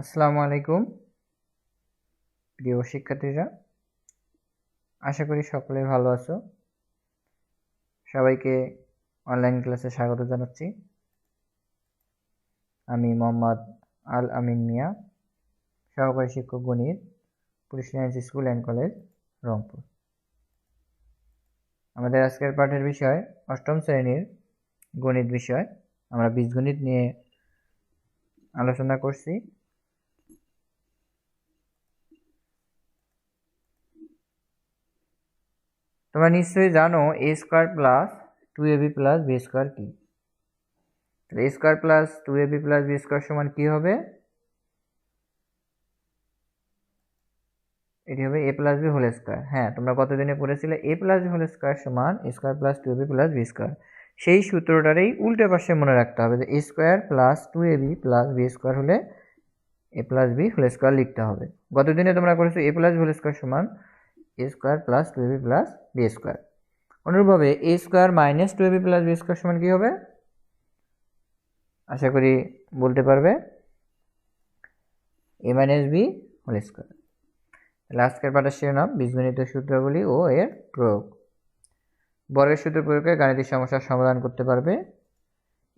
আসসালামু আলাইকুম। প্রিয় শিক্ষার্থীরা, আশা করি সকলে ভালো আছো। সবাইকে অনলাইন ক্লাসে স্বাগত জানাচ্ছি। আমি মোহাম্মদ আল আমিন মিয়া, সহকারী শিক্ষক গণিত, police lines school and college Rangpur. আমাদের আজকের পাঠের বিষয় অষ্টম শ্রেণির গণিত বিষয়। আমরা বীজগণিত নিয়ে আলোচনা করছি। তোমরা নিশ্চয়ই জানো A square plus two A B plus B square কি? তাহলে A square plus two A B plus B square সমান কি হবে? এটি হবে A plus B whole square হ্যাঁ তোমরা কতদিনে পড়েছিলে? A plus B whole square সমান square plus two A B plus B square সেই সূত্রটারই উল্টে পাশে মনে রাখতে হবে যে A square plus two A B plus B square হলে a plus b whole square লিখতে হবে। গতদিনে তোমরা করেছ? এ প্লাস হোল স্কোয়ার সমান a square plus two a b plus b square অনুরূপভাবে a square minus two a b plus b square সমান কী হবে? আশা করি বলতে পারবে। A minus b whole square তাহলে আজকের পাঠের শিরোনাম বীজগণিত সূত্রগুলি ও এর প্রয়োগ। বর্গের সূত্র প্রয়োগে গাণিতিক সমস্যার সমাধান করতে পারবে।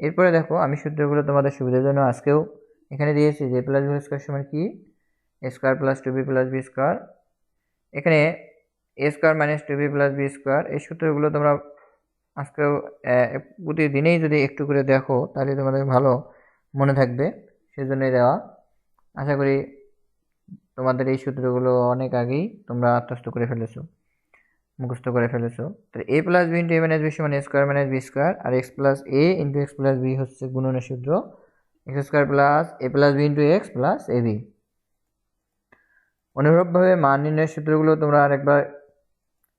এরপরে দেখো, আমি সূত্রগুলো তোমাদের সুবিধার জন্য আজকেও এখানে দিয়েছি যে প্লাস বি স্কোয়ার সমান কি? A square plus two b plus b square এখানে a square minus two b plus b square এই সূত্রগুলো তোমরা আজকেও প্রতিদিনেই যদি একটু করে দেখো, তাহলে তোমাদের ভালো মনে থাকবে, সেজন্যই দেওয়া। আশা করি তোমাদের এই সূত্রগুলো অনেক আগেই তোমরা আত্মস্থ করে ফেলেছো, মুখস্থ করে ফেলেছো। তো a plus b into a minus b সমান a square minus b square R x plus a into x plus b হচ্ছে গুণনের সূত্র। X square plus a plus b into x plus a b অনুরূপভাবে মান নির্ণয়ের সূত্রগুলো তোমরা আরেকবার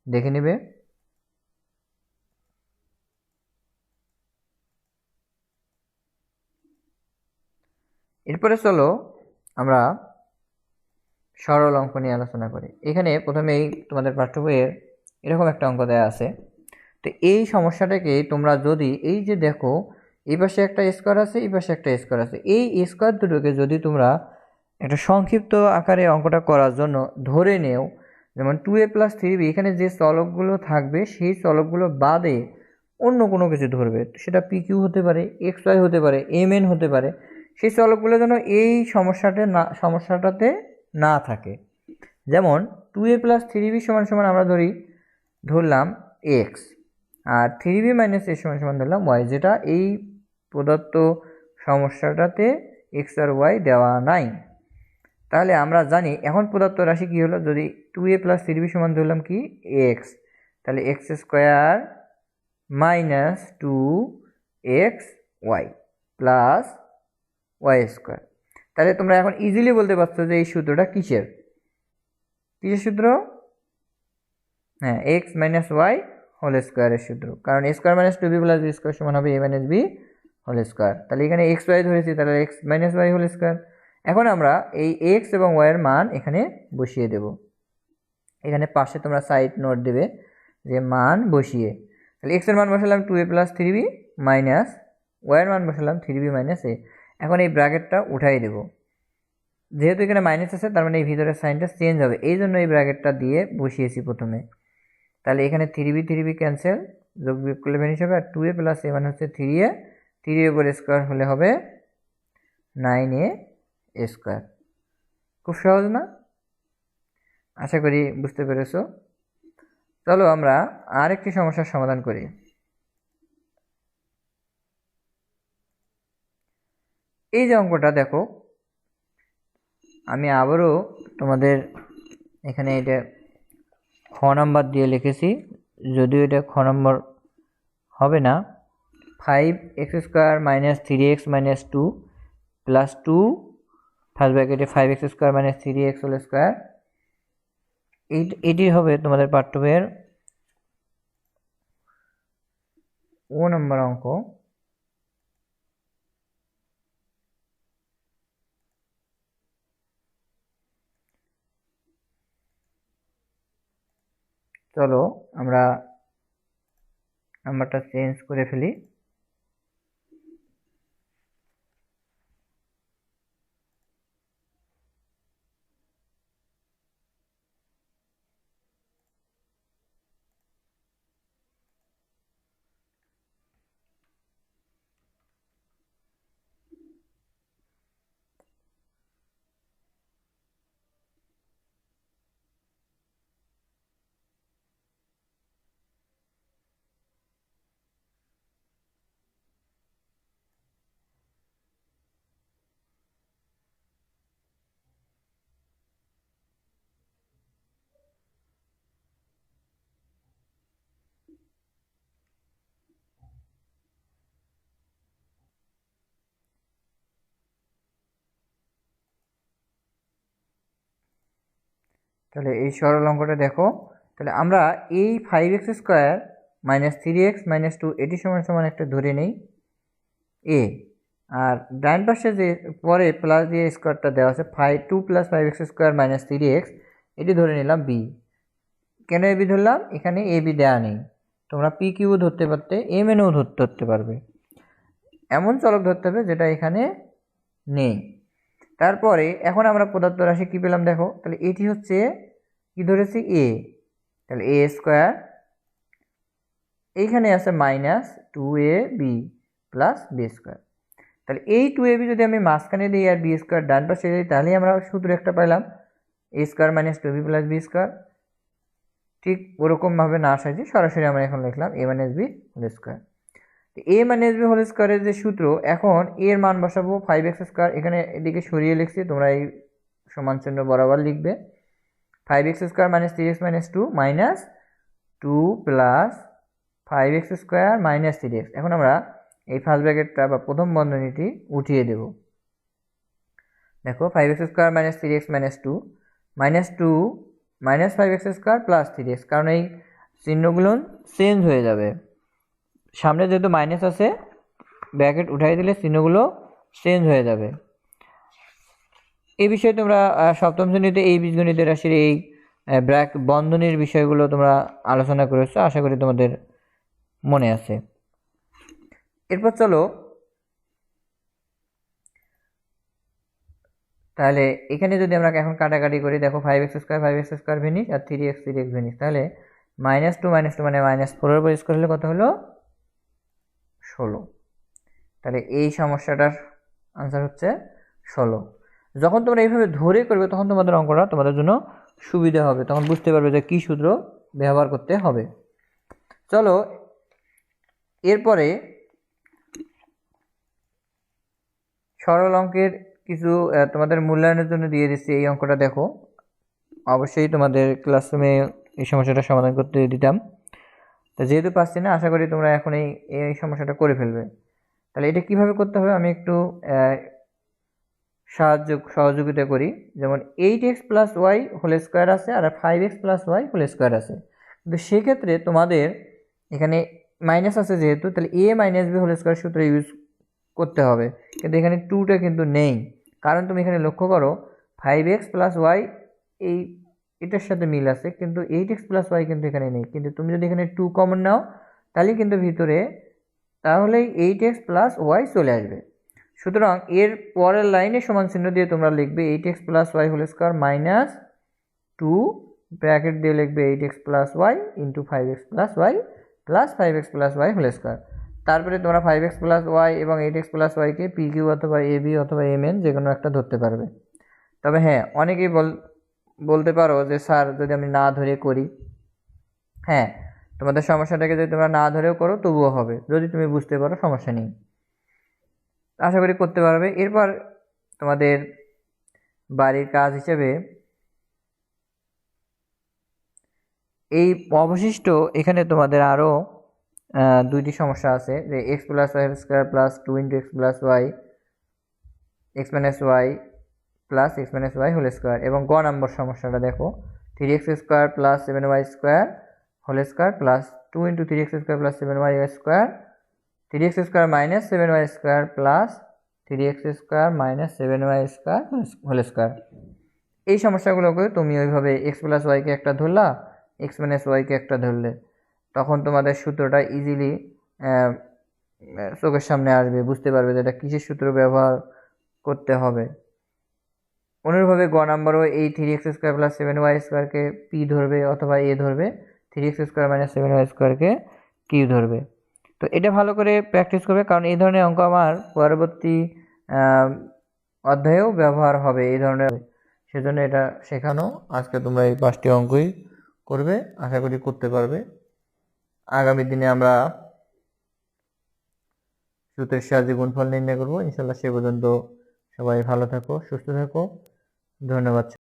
দেখে নেবে। এরপরে চলো আমরা সরল অঙ্ক নিয়ে আলোচনা করি। এখানে প্রথমেই তোমাদের পাঠ্য বইয়ের এরকম একটা অঙ্ক দেওয়া আছে। তো এই সমস্যাটাকে তোমরা যদি এই যে দেখো, এই পাশে একটা স্কোয়ার আছে, এই পাশে একটা স্কোয়ার আছে। এই স্কোয়ার দুটোকে যদি তোমরা একটা সংক্ষিপ্ত আকারে অঙ্কটা করার জন্য ধরে নেও যেমন two a plus three b এখানে যে চলকগুলো থাকবে, সেই চলকগুলো বাদে অন্য কোনো কিছু ধরবে। সেটা পি কিউ হতে পারে এক্স ওয়াই হতে পারে এম এন হতে পারে। সেই চলকগুলো যেন এই সমস্যাটা না, সমস্যাটাতে না থাকে। যেমন two a plus three b সমান সমান আমরা ধরি, ধরলাম এক্স আর থ্রি বি মাইনাস এ সমান সমান ধরলাম ওয়াই যেটা এই প্রদত্ত সমস্যাটাতে এক্স আর ওয়াই দেওয়া নাই। তাহলে আমরা জানি এখন প্রদত্ত রাশি কী হলো? যদি two a plus three b সমান ধরলাম কি? এক্স তাহলে x square minus two x y plus y square তাহলে তোমরা এখন ইজিলি বলতে পারছ যে এই সূত্রটা কিসের? কিসের সূত্র? হ্যাঁ এক্স মাইনাস ওয়াই হোল স্কোয়ারের সূত্র। কারণ a square minus two b plus b square সমান হবে a minus b whole square তাহলে এখানে এক্স ওয়াই ধরেছি, তাহলে x minus y whole square এখন আমরা এই এক্স এবং ওয়াইয়ের মান এখানে বসিয়ে দেব। এখানে পাশে তোমরা সাইড নোট দেবে যে মান বসিয়ে। তাহলে এক্সের মান বসালাম two a plus three b minus ওয়াইয়ের মান বসালাম থ্রি বি মাইনাস এ এখন এই ব্র্যাকেটটা উঠাই দেব। যেহেতু এখানে মাইনাস আছে, তার মানে এই ভিতরের সাইনটা চেঞ্জ হবে। এই জন্য এই ব্র্যাকেটটা দিয়ে বসিয়েছি প্রথমে। তাহলে এখানে three b three b cancel যোগ বিয়োগ করলে ভ্যানিশ হবে। আর টু এ প্লাস এ মানে হচ্ছে থ্রি এ থ্রি এ উপর স্কোয়ার হলে হবে নাইন এ স্কোয়ার। খুব সহজ না? আশা করি বুঝতে পেরেছ। চলো আমরা আরেকটি সমস্যার সমাধান করি। এই যে অঙ্কটা দেখো, আমি আবারও তোমাদের এখানে এটা খ নাম্বার দিয়ে লিখেছি, যদিও এটা খ নম্বর হবে না। Five x square minus three x minus two plus two first ব্র্যাকেটে five x square minus three x whole square এই এটি হবে তোমাদের পাঠ্য বইয়ের ও নম্বর অঙ্ক। চলো আমরা নাম্বারটা চেঞ্জ করে ফেলি। তাহলে এই সরল অঙ্কটা দেখো। তাহলে আমরা এই five x square minus three x minus two এটি সমান সমান একটা ধরে নেই। এ আর ডান পাশে যে পরে প্লাস দিয়ে স্কোয়ারটা দেওয়া আছে five two plus five x square minus three x এটি ধরে নিলাম বি কেন এ বি ধরলাম? এখানে এ বি দেওয়া নেই। তোমরা পি কিউ ধরতে পারতে এম এনও ধরতে ধরতে পারবে। এমন চলক ধরতে হবে যেটা এখানে নেই। তারপরে এখন আমরা পদার্থ রাশি কী পেলাম দেখো? তাহলে এটি হচ্ছে কি ধরেছি? এ তাহলে এ স্কোয়ার এইখানে আছে minus two a b plus b square তাহলে এই টু এ বি যদি আমি মাঝখানে দিই আর বি স্কোয়ার ডান পাশে দিই, তাহলেই আমরা সূত্র একটা পাইলাম a square minus two b plus b square ঠিক ওরকমভাবে না সাজিয়ে সরাসরি আমরা এখন লিখলাম a minus b whole square a minus b whole স্কোয়ারের যে সূত্র এখন এর মান বসাবো ফাইভ এক্স স্কোয়ার এখানে এদিকে সরিয়ে লিখছি, তোমরা এই সমান চিহ্ন বরাবর লিখবে। Five x square minus three x minus two minus two plus five x square minus three x এখন আমরা এই ফার্স্ট ব্র্যাকেটটা বা প্রথম বন্ধনীটি উঠিয়ে দেব। দেখো five x square minus three x minus two minus two minus five x square plus three x কারণ এই চিহ্নগুলো চেঞ্জ হয়ে যাবে। সামনে যেহেতু মাইনাস আছে ব্র্যাকেট উঠাই দিলে চিহ্নগুলো চেঞ্জ হয়ে যাবে। এই বিষয়ে তোমরা সপ্তম শ্রেণীতে এই বীজগণিত রাশির এই ব্র্যাক বন্ধনীর বিষয়গুলো তোমরা আলোচনা করেছ, আশা করি তোমাদের মনে আছে। এরপর চলো, তাহলে এখানে যদি আমরা এখন কাটাকাটি করি, দেখো five x square five x square vanish আর three x three x vanish তাহলে মাইনাস টু মাইনাস টু মানে মাইনাস ফোরের উপর স্কোয়ার হলে কত হলো? ষোলো। তাহলে এই সমস্যাটার আনসার হচ্ছে ষোলো। যখন তোমরা এইভাবে ধরে করবে, তখন তোমাদের অঙ্কটা তোমাদের জন্য সুবিধা হবে। তখন বুঝতে পারবে যে কী সূত্র ব্যবহার করতে হবে। চলো, এরপরে সরল অঙ্কের কিছু তোমাদের মূল্যায়নের জন্য দিয়ে দিচ্ছি। এই অঙ্কটা দেখো। অবশ্যই তোমাদের ক্লাসরুমে এই সমস্যাটা সমাধান করতে দিতাম। তো যেহেতু পাচ্ছি না, আশা করি তোমরা এখন এই এই সমস্যাটা করে ফেলবে। তাহলে এটা কীভাবে করতে হবে আমি একটু সাহায্য, সহযোগিতা করি। যেমন eight x plus y whole square আছে আর five x plus y whole square আছে। কিন্তু সেক্ষেত্রে তোমাদের এখানে মাইনাস আছে যেহেতু, তাহলে a minus b whole square সূত্র ইউজ করতে হবে। কিন্তু এখানে টুটা কিন্তু নেই। কারণ তুমি এখানে লক্ষ্য করো, ফাইভ এক্স প্লাস ওয়াই এই এটার সাথে মিল আছে, কিন্তু এইট এক্স প্লাস ওয়াই কিন্তু এখানে নেই। কিন্তু তুমি যদি এখানে টু কমন নাও, তাহলে কিন্তু ভিতরে তাহলেই এইট এক্স প্লাস ওয়াই চলে আসবে। সুতরাং এর পরের লাইনে সমান চিহ্ন দিয়ে তোমরা লিখবে eight x plus y whole square minus two bracket দিয়ে লিখবে eight x plus y into five x plus y plus five x plus y whole square তারপরে তোমরা ফাইভ এক্স প্লাস ওয়াই এবং এইট এক্স প্লাস ওয়াইকে P Q অথবা A B অথবা M N যে কোনো একটা ধরতে পারবে। তবে হ্যাঁ অনেকেই বল বলতে পারো যে, স্যার, যদি আমি না ধরে করি। হ্যাঁ তোমাদের সমস্যাটাকে যদি তোমরা না ধরেও করো, তবুও হবে। যদি তুমি বুঝতে পারো, সমস্যা নেই। আশা করি করতে পারবে। এরপর তোমাদের বাড়ির কাজ হিসেবে এই অবশিষ্ট এখানে তোমাদের আরও দুইটি সমস্যা আছে। যে x plus y square plus two into x plus y x minus y plus x minus y whole square এবং গ নম্বর সমস্যাটা দেখো three x square plus seven y square whole square plus two into three x square plus seven y square three x square minus seven y square plus three x square minus seven y square whole square এই সমস্যাগুলোকে তুমি ওইভাবে x plus ওয়াইকে একটা Dharla x minus ওয়াইকে একটা ধরলে। তখন তোমাদের সূত্রটা ইজিলি চোখের সামনে আসবে, বুঝতে পারবে যে এটা কিসের সূত্র ব্যবহার করতে হবে। অনুরূপভাবে গ নাম্বারও এই three x square plus seven y স্কোয়ারকে পি ধরবে অথবা এ ধরবে three x square minus seven y স্কোয়ারকে কিউ ধরবে। তো এটা ভালো করে প্র্যাকটিস করবে, কারণ এই ধরনের অঙ্ক আমার পরবর্তী অধ্যায়েও ব্যবহার হবে এই ধরনের। সেজন্য এটা শেখানো। আজকে তোমরা এই পাঁচটি অঙ্কই করবে, আশা করি করতে পারবে। আগামী দিনে আমরা সূত্রের সাহায্যে গুণফল নির্ণয় করব। ইনশাল্লাহ সে পর্যন্ত সবাই ভালো থাকো, সুস্থ থাকো। ধন্যবাদ